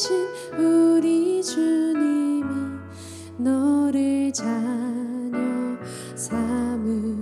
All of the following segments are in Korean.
되신 우리 주님이 너를 자녀 삼으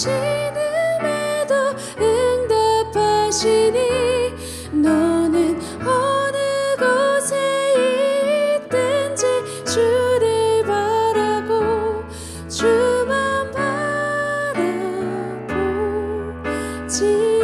신음에도 응답하시니 너는 어느 곳에 있든지 주를 바라고 주만 바라보지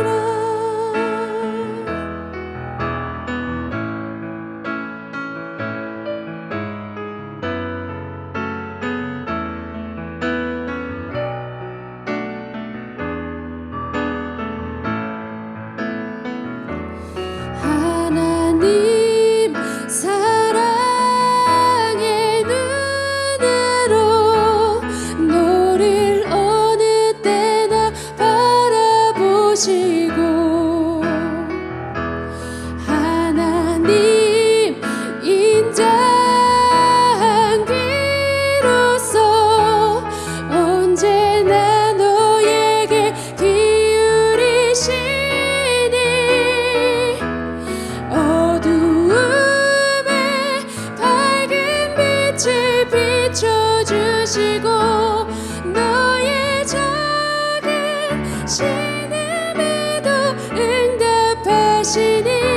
나를 비춰주시고 너의 작은 신음에도 응답하시니